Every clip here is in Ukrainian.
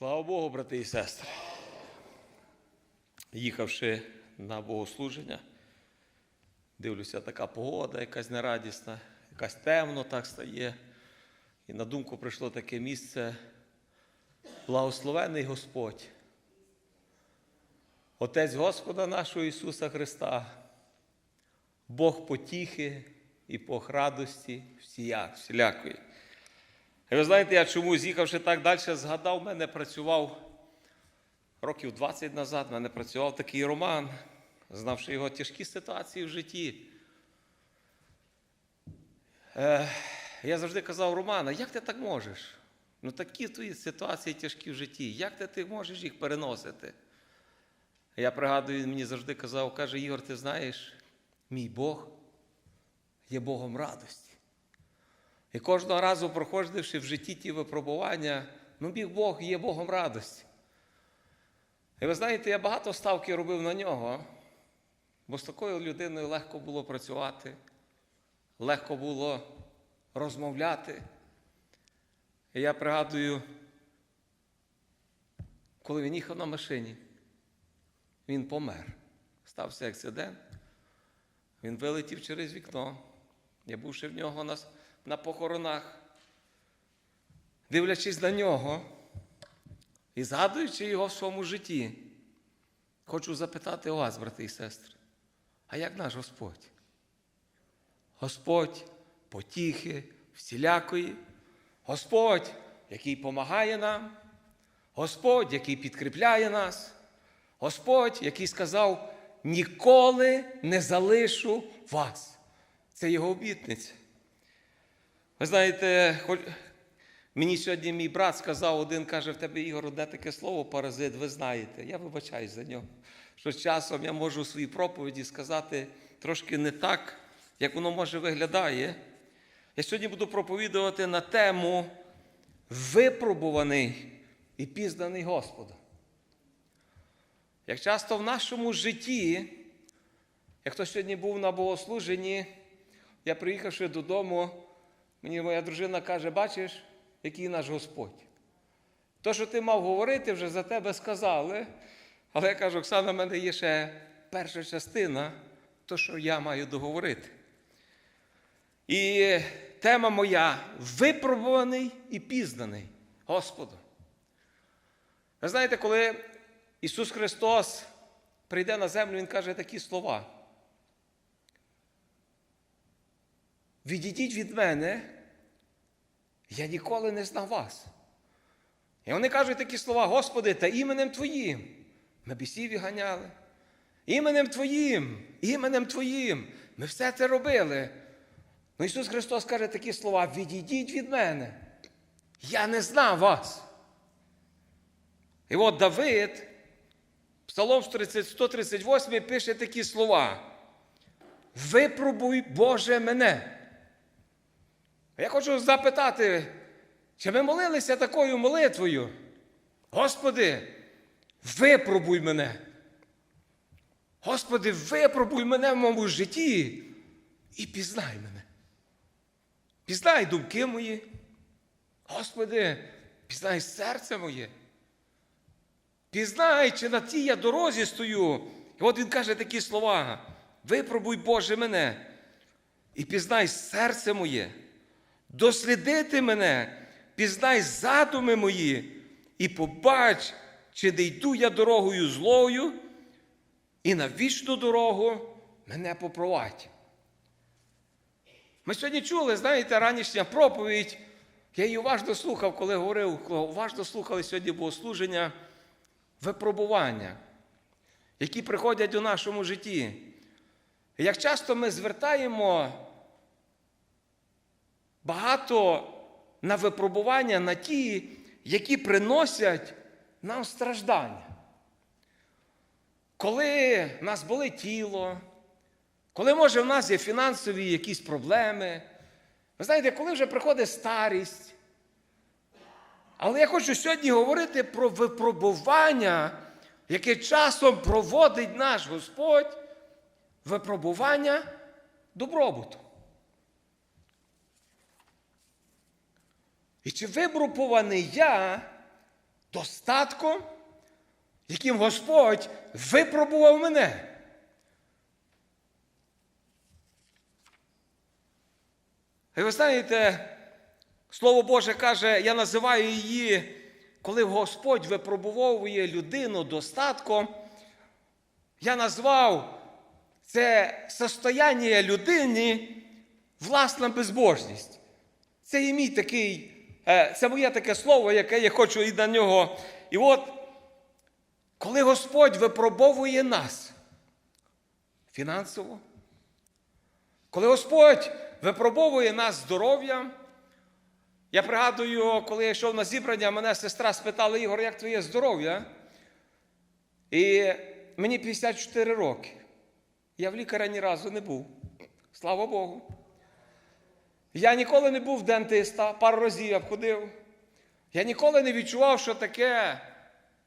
Слава Богу, брати і сестри. Їхавши на богослуження, дивлюся, така погода, якась нерадісна, якась темно так стає. І на думку прийшло таке місце благословений Господь. Отець Господа нашого Ісуса Христа, Бог потіхи і Бог радості всія- всілякої. І ви знаєте, я чому з'їхавши так далі, згадав, в мене працював років 20 назад, в мене працював такий роман, знавши його тяжкі ситуації в житті. Е, я завжди казав, Романа, як ти так можеш? Ну такі твої ситуації тяжкі в житті, як ти, ти можеш їх переносити? Я пригадую, він мені завжди казав, каже, Ігор, ти знаєш, мій Бог є Богом радості. І кожного разу, проходивши в житті ті випробування, ну мій Бог є Богом радості. І ви знаєте, я багато ставки робив на нього, бо з такою людиною легко було працювати, легко було розмовляти. І я пригадую, коли він їхав на машині, він помер. Стався акцидент. Він вилетів через вікно. Я бувши в нього на, на похоронах, дивлячись на нього і згадуючи його в своєму житті, хочу запитати вас, брати і сестри, а як наш Господь? Господь потіхи, всілякої, Господь, який допомагає нам, Господь, який підкріпляє нас, Господь, який сказав, ніколи не залишу вас. Це його обітниця. Ви знаєте, хоч... мені сьогодні мій брат сказав, один каже, в тебе Ігор, одне таке слово паразит, ви знаєте. Я вибачаюсь за нього. Що часом я можу у своїй проповіді сказати трошки не так, як воно може виглядає. Я сьогодні буду проповідувати на тему випробуваний і пізнаний Господом. Як часто в нашому житті, як хто сьогодні був на богослуженні, я приїхавши додому, мені моя дружина каже, бачиш, який наш Господь. То, що ти мав говорити, вже за тебе сказали. Але я кажу, Оксана, в мене є ще перша частина, то, що я маю договорити. І тема моя випробуваний і пізнаний Господом. Ви знаєте, коли Ісус Христос прийде на землю, Він каже такі слова. Відійдіть від мене, я ніколи не знав вас. І вони кажуть такі слова, Господи, та іменем Твоїм ми бісів ганяли. Іменем Твоїм, іменем Твоїм. Ми все це робили. Ну Ісус Христос каже такі слова: відійдіть від мене. Я не знав вас. І от Давид, Псалом 138 пише такі слова. Випробуй, Боже, мене. Я хочу запитати, чи ви молилися такою молитвою? Господи, випробуй мене. Господи, випробуй мене в моєму житті і пізнай мене. Пізнай думки мої. Господи, пізнай серце моє. Пізнай, чи на тій я дорозі стою. І от він каже такі слова: випробуй, Боже, мене, і пізнай серце моє, дослідити мене, пізнай задуми мої, і побач, чи не йду я дорогою злою, і на вічну дорогу мене попровадь. Ми сьогодні чули, знаєте, ранішня проповідь. Я її уважно слухав, коли говорив, уважно слухали сьогодні богослуження, випробування, які приходять у нашому житті. Як часто ми звертаємо багато на випробування на ті, які приносять нам страждання. Коли в нас болить тіло, коли, може, в нас є фінансові якісь проблеми. Ви знаєте, коли вже приходить старість. Але я хочу сьогодні говорити про випробування, яке часом проводить наш Господь, випробування добробуту. І чи випробуваний я достатком, яким Господь випробував мене. І ви знаєте, Слово Боже каже, я називаю її, коли Господь випробовує людину достатком, я назвав це состояння людини власна безбожність. Це є мій такий, це моє таке слово, яке я хочу і на нього. І от, коли Господь випробовує нас фінансово, коли Господь випробовує нас здоров'ям, я пригадую, коли я йшов на зібрання, мене сестра спитала, Ігор, як твоє здоров'я? І мені 54 роки. Я в лікаря ні разу не був. Слава Богу. Я ніколи не був дентиста, пару разів я обходив. Я ніколи не відчував, що таке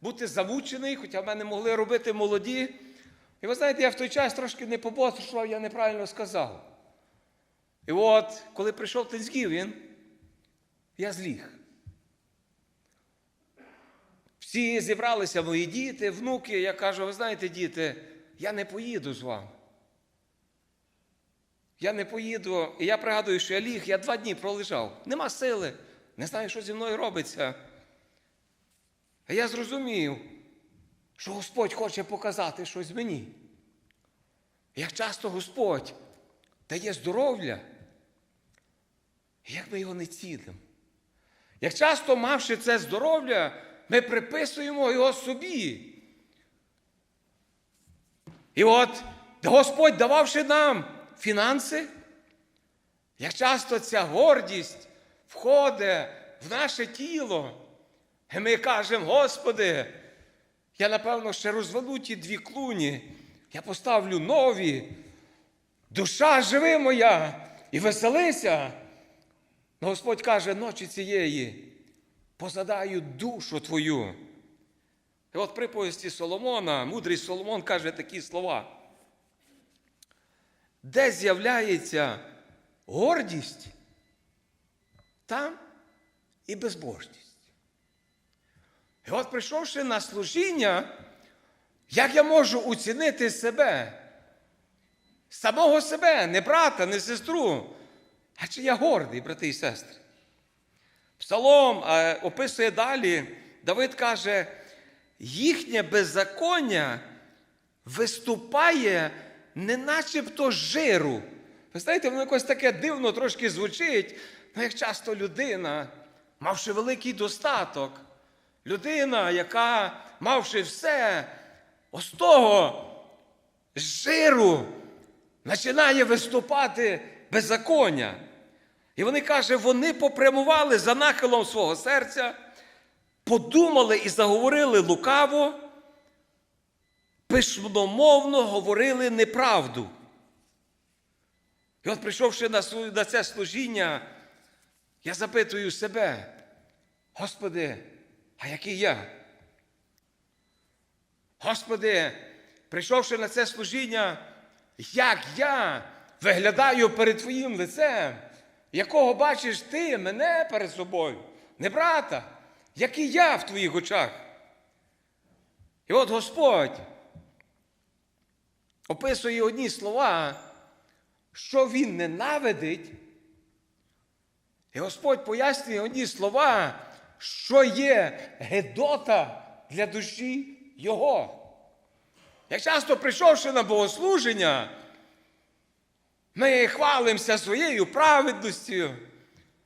бути замучений, хоча в мене могли робити молоді. І ви знаєте, я в той час трошки не поботрушував, я неправильно сказав. І от, коли прийшов Тенськівін, я зліг. Всі зібралися мої діти, внуки. Я кажу, ви знаєте, діти, я не поїду з вами. Я не поїду. І я пригадую, що я ліг, я два дні пролежав. Нема сили, не знаю, що зі мною робиться. А я зрозумів, що Господь хоче показати щось мені. Як часто Господь дає здоров'я, як ми його не цінимо. Як часто, мавши це здоров'я, ми приписуємо його собі. І от Господь, дававши нам фінанси, як часто ця гордість входить в наше тіло, і ми кажемо, Господи, я, напевно, ще розведу ті дві клуні, я поставлю нові. Душа живи моя і веселися. Но Господь каже, ночі цієї позадаю душу твою. І от приповісті Соломона, мудрий Соломон каже такі слова. Де з'являється гордість, там і безбожність. І от прийшовши на служіння, як я можу оцінити себе? Самого себе, не брата, не сестру. А чи я гордий, брати і сестри? Псалом е, описує далі, Давид каже, їхнє беззаконня виступає не начебто жиру. Ви знаєте, воно якось таке дивно трошки звучить, ну як часто людина, мавши великий достаток, людина, яка, мавши все, ось того жиру, починає виступати беззаконня. І вони каже, вони попрямували за нахилом свого серця, подумали і заговорили лукаво, пишномовно говорили неправду. І от, прийшовши на, це служіння, я запитую себе, Господи, а який я? Господи, прийшовши на це служіння, як я виглядаю перед Твоїм лицем, якого бачиш ти мене перед собою, не брата, який я в твоїх очах. І от Господь описує одні слова, що Він ненавидить. І Господь пояснює одні слова, що є гедота для душі Його. Як часто прийшовши на богослуження, ми хвалимося своєю праведністю,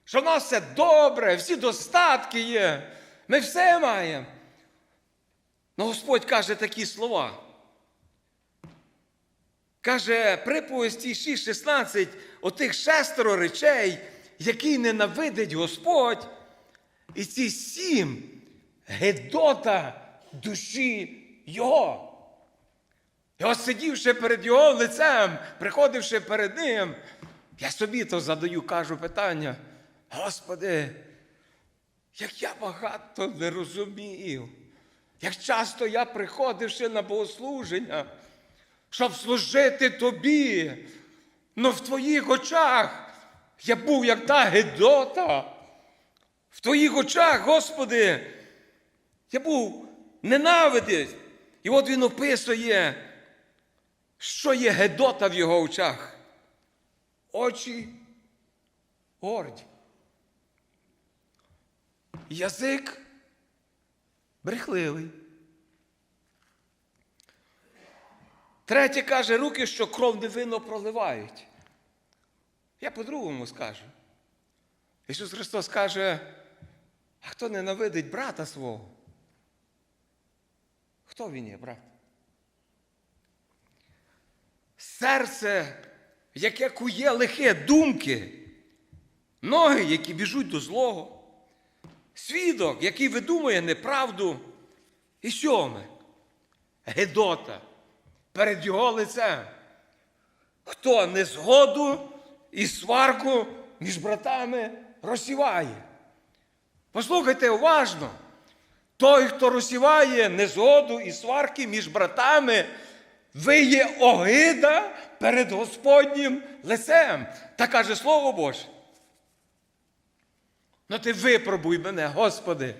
що в нас все добре, всі достатки є, ми все маємо. Но Господь каже такі слова. Каже, приповісті 6,16, отих шестеро речей, які ненавидить Господь, і ці сім гедота душі Його. І от сидівши перед його лицем, приходивши перед ним, я собі то задаю, кажу питання. Господи, як я багато не розумів, як часто я приходивши на богослуження, щоб служити тобі, но в твоїх очах я був як та Гедота. В твоїх очах, Господи, Я був ненавидець. І от він описує, що є Гедота в його очах. Очі горді. Язик брехливий. Третє каже, руки, що кров невинно проливають. Я по-другому скажу. Ісус Христос каже, а хто ненавидить брата свого? Хто він є, брат? Серце, яке кує лихе думки, ноги, які біжуть до злого, свідок, який видумує неправду, і сьоме, Гедота перед його лицем. Хто незгоду і сварку між братами розсіває. Послухайте уважно. Той, хто розсіває незгоду і сварки між братами, ви є огида перед Господнім лицем. Та каже Слово Боже. Ну ти випробуй мене, Господи.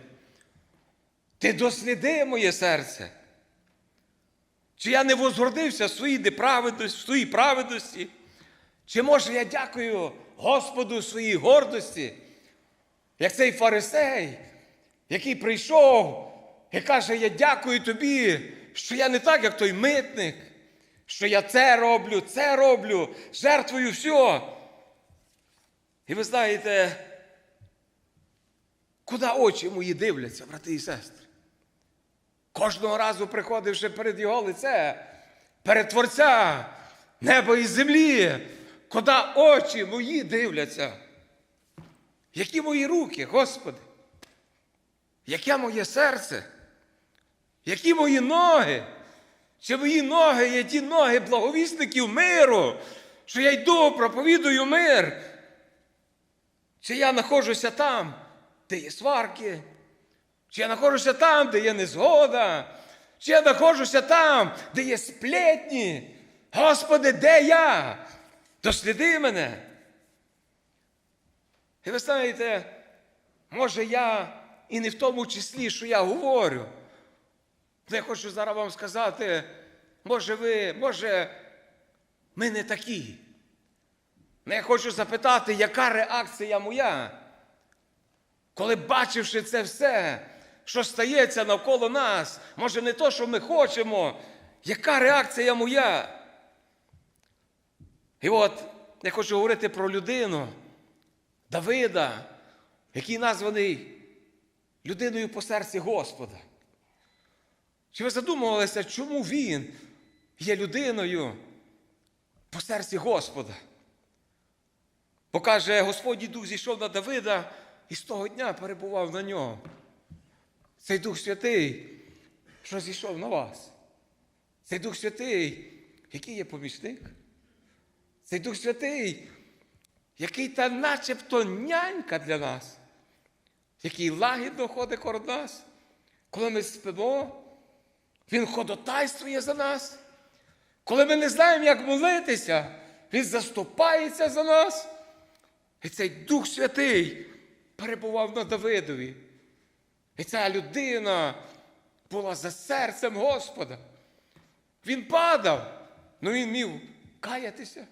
Ти досліди моє серце. Чи я не возгордився в своїй неправедності, в своїй праведності? Чи може я дякую Господу своїй гордості, як цей фарисей, який прийшов і каже, я дякую тобі, що я не так, як той митник, що я це роблю, це роблю, жертвую все. І ви знаєте, куди очі мої дивляться, брати і сестри? Кожного разу приходивши перед його лице, перед Творця неба і землі, куди очі мої дивляться. Які мої руки, Господи? Яке моє серце? Які мої ноги? Чи мої ноги є ті ноги благовісників миру, що я йду, проповідую мир? Чи я знаходжуся там, де є сварки? Чи я знаходжуся там, де є незгода? Чи я знаходжуся там, де є сплетні? Господи, де я? Досліди мене. І ви знаєте, може я і не в тому числі, що я говорю. Але я хочу зараз вам сказати, може ви, може, ми не такі. Але я хочу запитати, яка реакція моя? Коли бачивши це все, що стається навколо нас, може не то, що ми хочемо, яка реакція моя? І от я хочу говорити про людину Давида, який названий людиною по серці Господа. Чи ви задумувалися, чому він є людиною по серці Господа? Бо каже, Господній Дух зійшов на Давида і з того дня перебував на ньому. Цей Дух Святий, що зійшов на вас. Цей Дух Святий, який є помічник. Цей Дух Святий, який та начебто нянька для нас, який лагідно ходить коло нас, коли ми спимо, Він ходотайствує за нас. Коли ми не знаємо, як молитися, Він заступається за нас. І цей Дух Святий перебував на Давидові. І ця людина була за серцем Господа. Він падав, але він міг каятися.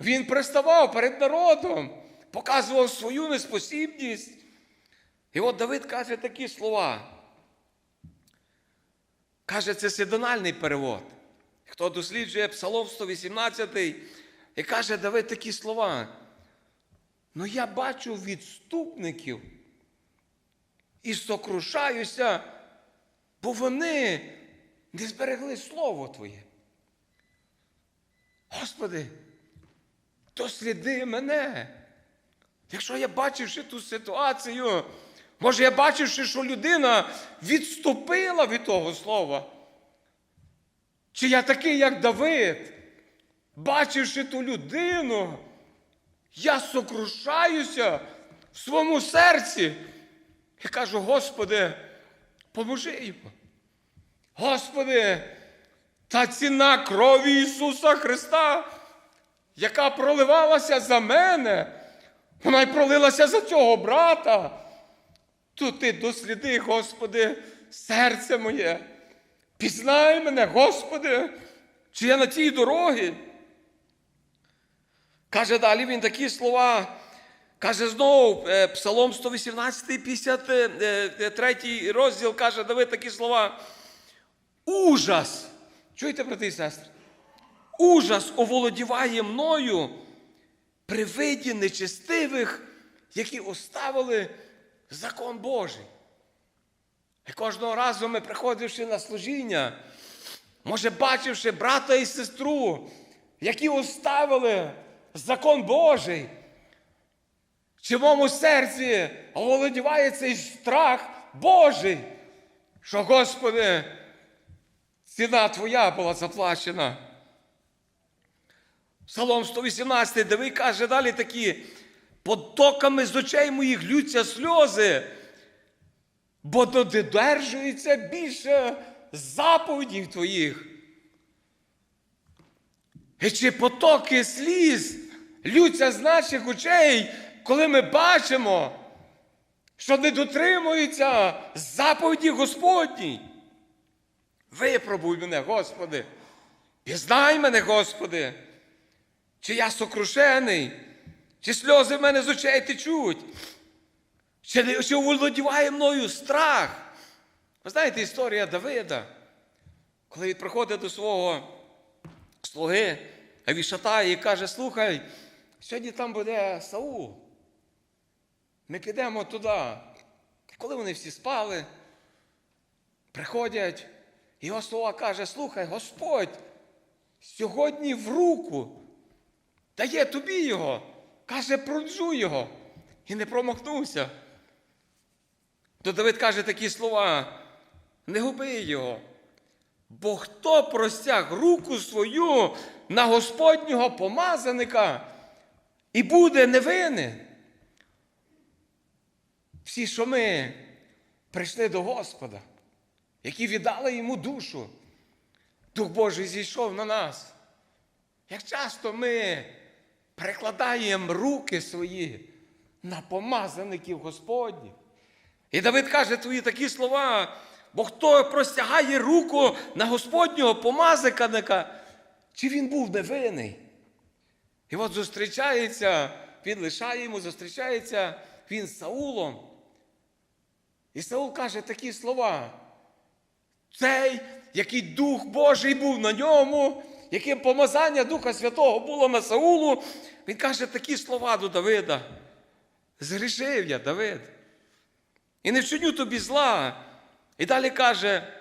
Він приставав перед народом, показував свою неспосібність. І от Давид каже такі слова. Каже, це синодальний перевод. Хто досліджує Псалом 118 і каже Давид такі слова. Ну я бачу відступників і сокрушаюся, бо вони не зберегли Слово Твоє. Господи, досліди мене. Якщо я бачивши ту ситуацію, може я бачивши, що людина відступила від того слова. Чи я такий, як Давид, бачивши ту людину, я сокрушаюся в своєму серці і кажу, Господи, поможи йому. Господи, та ціна крові Ісуса Христа, яка проливалася за мене, вона й пролилася за цього брата. то ти досліди, Господи, серце моє. Пізнай мене, Господи, чи я на тій дорогі. Каже далі він такі слова. Каже знову е, Псалом 118, 53 розділ, каже Давид такі слова. Ужас! Чуєте, брати і сестри? Ужас оволодіває мною при виді нечестивих, які оставили закон Божий. І кожного разу ми, приходивши на служіння, може, бачивши брата і сестру, які оставили закон Божий, в моєму серці оволодіває цей страх Божий, що, Господи, ціна Твоя була заплачена. Псалом 118, Давид каже далі такі, потоками з очей моїх лються сльози, бо додержується більше заповідів твоїх. І чи потоки сліз лються з наших очей, коли ми бачимо, що не дотримуються заповіді Господній? Випробуй мене, Господи, пізнай мене, Господи, чи я сокрушений, чи сльози в мене з очей течуть, чи, чи оволодіває мною страх. Ви знаєте, історія Давида, коли він приходить до свого слуги Авішатая і каже: слухай, сьогодні там буде Саул. Ми підемо туди. Коли вони всі спали, приходять, його слова каже: слухай, Господь, сьогодні в руку дає тобі його, каже, проджу його. І не промахнувся. То Давид каже такі слова: не губи його. Бо хто простяг руку свою на Господнього помазаника і буде невинен? Всі, що ми прийшли до Господа, які віддали йому душу, Дух Божий зійшов на нас. Як часто ми перекладаємо руки свої на помазаників Господніх. І Давид каже твої такі слова, бо хто простягає руку на Господнього помазаника, чи він був невинний? І от зустрічається, він лишає йому, зустрічається він з Саулом. І Саул каже такі слова. Цей, який Дух Божий був на ньому, яким помазання Духа Святого було на Саулу, він каже такі слова до Давида. Згрішив я, Давид. І не вчиню тобі зла. І далі каже,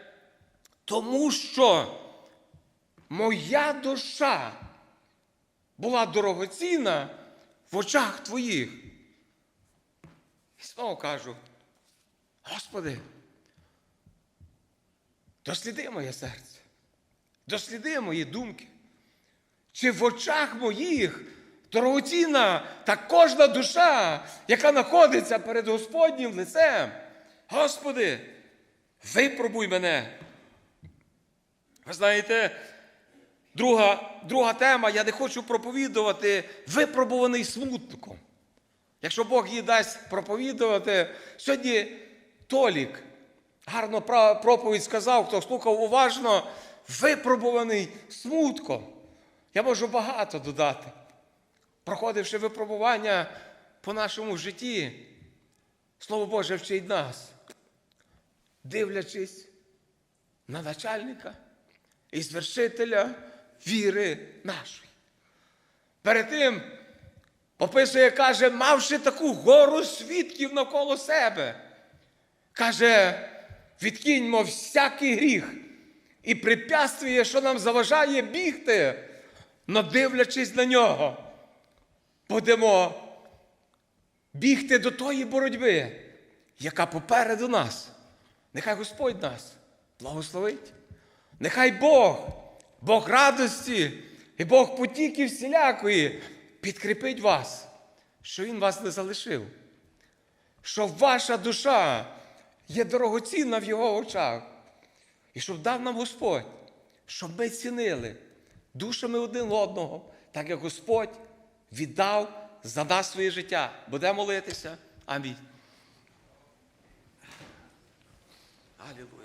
тому що моя душа була дорогоцінна в очах твоїх. І знову кажу, Господи, досліди моє серце, досліди мої думки. Чи в очах моїх дорогоцінна та кожна душа, яка знаходиться перед Господнім лицем? Господи, випробуй мене. Ви знаєте, друга, друга тема, я не хочу проповідувати, випробуваний смутником. Якщо Бог їй дасть проповідувати, сьогодні Толік гарно проповідь сказав, хто слухав уважно, випробуваний смутком. Я можу багато додати. Проходивши випробування по нашому житті, Слово Боже вчить нас, дивлячись на начальника і звершителя віри нашої. Перед тим описує, каже, мавши таку гору свідків навколо себе. Каже, відкиньмо всякий гріх і препятствує, що нам заважає бігти, но дивлячись на нього, будемо бігти до тої боротьби, яка попереду нас. Нехай Господь нас благословить. Нехай Бог, Бог радості і Бог потіки всілякої підкріпить вас, що Він вас не залишив, що ваша душа є дорогоцінна в його очах. І щоб дав нам Господь, щоб ми цінили душами один одного, так як Господь віддав за нас своє життя. Будемо молитися. Амінь. Алілуя.